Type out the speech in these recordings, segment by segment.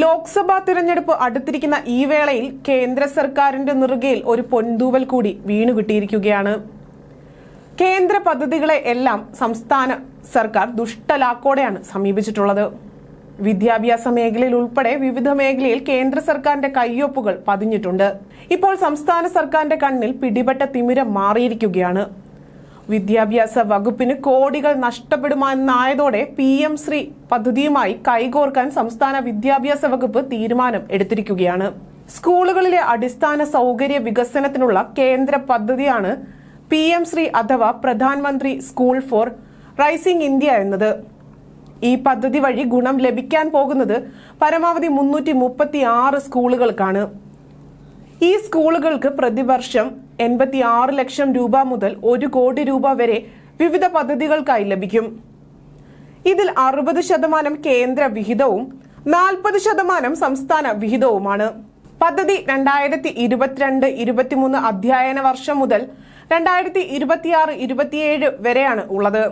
ലോക്സഭാ തിരഞ്ഞെടുപ്പ് അടുത്തിരിക്കുന്ന ഈ വേളയിൽ കേന്ദ്ര സർക്കാരിന്റെ നെറുകയിൽ ഒരു പൊൻതൂവൽ കൂടി വീണുകിട്ടിയിരിക്കുകയാണ് കേന്ദ്ര പദ്ധതികളെ എല്ലാം സംസ്ഥാന സർക്കാർ ദുഷ്ടലാക്കോടെയാണ് സമീപിച്ചിട്ടുള്ളത്. വിദ്യാഭ്യാസ മേഖലയിൽ ഉൾപ്പെടെ വിവിധ മേഖലയിൽ കേന്ദ്ര സർക്കാരിന്റെ കയ്യൊപ്പുകൾ പതിഞ്ഞിട്ടുണ്ട്. ഇപ്പോൾ സംസ്ഥാന സർക്കാരിന്റെ കണ്ണിൽ പിടിപെട്ട തിമിരം മാറിയിരിക്കുകയാണ്. വിദ്യാഭ്യാസ വകുപ്പിന് കോടികൾ നഷ്ടപ്പെടുമെന്നായതോടെ പി എം ശ്രീ പദ്ധതിയുമായി കൈകോർക്കാൻ സംസ്ഥാന വിദ്യാഭ്യാസ വകുപ്പ് തീരുമാനം എടുത്തിരിക്കുകയാണ്. സ്കൂളുകളിലെ അടിസ്ഥാന സൗകര്യ വികസനത്തിനുള്ള കേന്ദ്ര പദ്ധതിയാണ് പി എം ശ്രീ അഥവാ പ്രധാനമന്ത്രി സ്കൂൾ ഫോർ റൈസിംഗ് ഇന്ത്യ എന്നത്. ഈ പദ്ധതി വഴി ഗുണം ലഭിക്കാൻ പോകുന്നത് പരമാവധി മുന്നൂറ്റി മുപ്പത്തി ആറ് സ്കൂളുകൾക്കാണ്. ഈ സ്കൂളുകൾക്ക് പ്രതിവർഷം എൺപത്തി ആറ് ലക്ഷം രൂപ മുതൽ ഒരു കോടി രൂപ വരെ വിവിധ പദ്ധതികൾക്കായി ലഭിക്കും. ഇതിൽ അറുപത് ശതമാനം കേന്ദ്ര വിഹിതവും നാൽപ്പത് ശതമാനം സംസ്ഥാന വിഹിതവുമാണ്. പദ്ധതി രണ്ടായിരത്തി ഇരുപത്തിരണ്ട് ഇരുപത്തിമൂന്ന് അധ്യയന വർഷം മുതൽ രണ്ടായിരത്തി ഇരുപത്തിയാറ് ഇരുപത്തിയേഴ് വരെയാണ് ഉള്ളത്.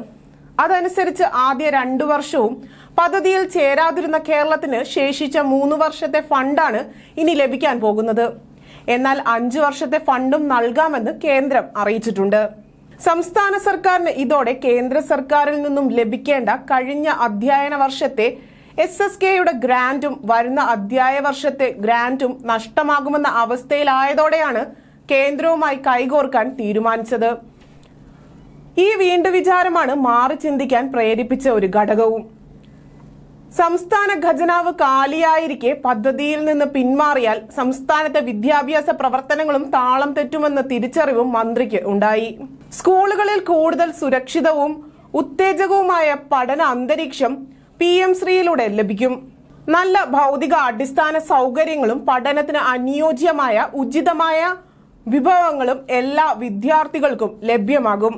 അതനുസരിച്ച് ആദ്യ രണ്ടു വർഷവും പദ്ധതിയിൽ ചേരാതിരുന്ന കേരളത്തിന് ശേഷിച്ച മൂന്ന് വർഷത്തെ ഫണ്ടാണ് ഇനി ലഭിക്കാൻ പോകുന്നത്. എന്നാൽ അഞ്ചു വർഷത്തെ ഫണ്ടും നൽകാമെന്ന് കേന്ദ്രം അറിയിച്ചിട്ടുണ്ട്. സംസ്ഥാന സർക്കാരിന് ഇതോടെ കേന്ദ്ര സർക്കാരിൽ നിന്നും ലഭിക്കേണ്ട കഴിഞ്ഞ അധ്യയന വർഷത്തെ എസ് എസ് കെയുടെ ഗ്രാന്റും വരുന്ന അധ്യായ വർഷത്തെ ഗ്രാന്റും നഷ്ടമാകുമെന്ന അവസ്ഥയിലായതോടെയാണ് കേന്ദ്രവുമായി കൈകോർക്കാൻ തീരുമാനിച്ചത്. ഈ വീണ്ടു വിചാരമാണ് മാറി ചിന്തിക്കാൻ പ്രേരിപ്പിച്ച ഒരു ഘടകവും. സംസ്ഥാന ഖജനാവ് കാലിയായിരിക്കെ പദ്ധതിയിൽ നിന്ന് പിന്മാറിയാൽ സംസ്ഥാനത്തെ വിദ്യാഭ്യാസ പ്രവർത്തനങ്ങളും താളം തെറ്റുമെന്ന തിരിച്ചറിവും മന്ത്രിക്ക് ഉണ്ടായി. സ്കൂളുകളിൽ കൂടുതൽ സുരക്ഷിതവും ഉത്തേജകവുമായ പഠന അന്തരീക്ഷം പി എം ശ്രീയിലൂടെ ലഭിക്കും. നല്ല ഭൗതിക അടിസ്ഥാന സൗകര്യങ്ങളും പഠനത്തിന് അനുയോജ്യമായ ഉചിതമായ വിഭവങ്ങളും എല്ലാ വിദ്യാർത്ഥികൾക്കും ലഭ്യമാകും.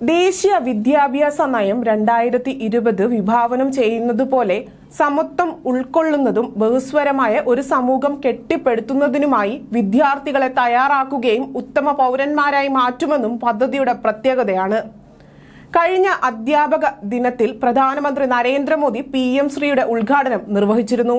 ദേശീയ വിദ്യാഭ്യാസ നയം രണ്ടായിരത്തി ഇരുപത് വിഭാവനം ചെയ്യുന്നതുപോലെ സമത്വം ഉൾക്കൊള്ളുന്നതും ബഹുസ്വരമായ ഒരു സമൂഹം കെട്ടിപ്പടുത്തുന്നതിനുമായി വിദ്യാർത്ഥികളെ തയ്യാറാക്കുകയും ഉത്തമ പൗരന്മാരായി മാറ്റുമെന്നും പദ്ധതിയുടെ പ്രത്യേകതയാണ്. കഴിഞ്ഞ അധ്യാപക ദിനത്തിൽ പ്രധാനമന്ത്രി നരേന്ദ്രമോദി പി എം ശ്രീയുടെ ഉദ്ഘാടനം നിർവഹിച്ചിരുന്നു.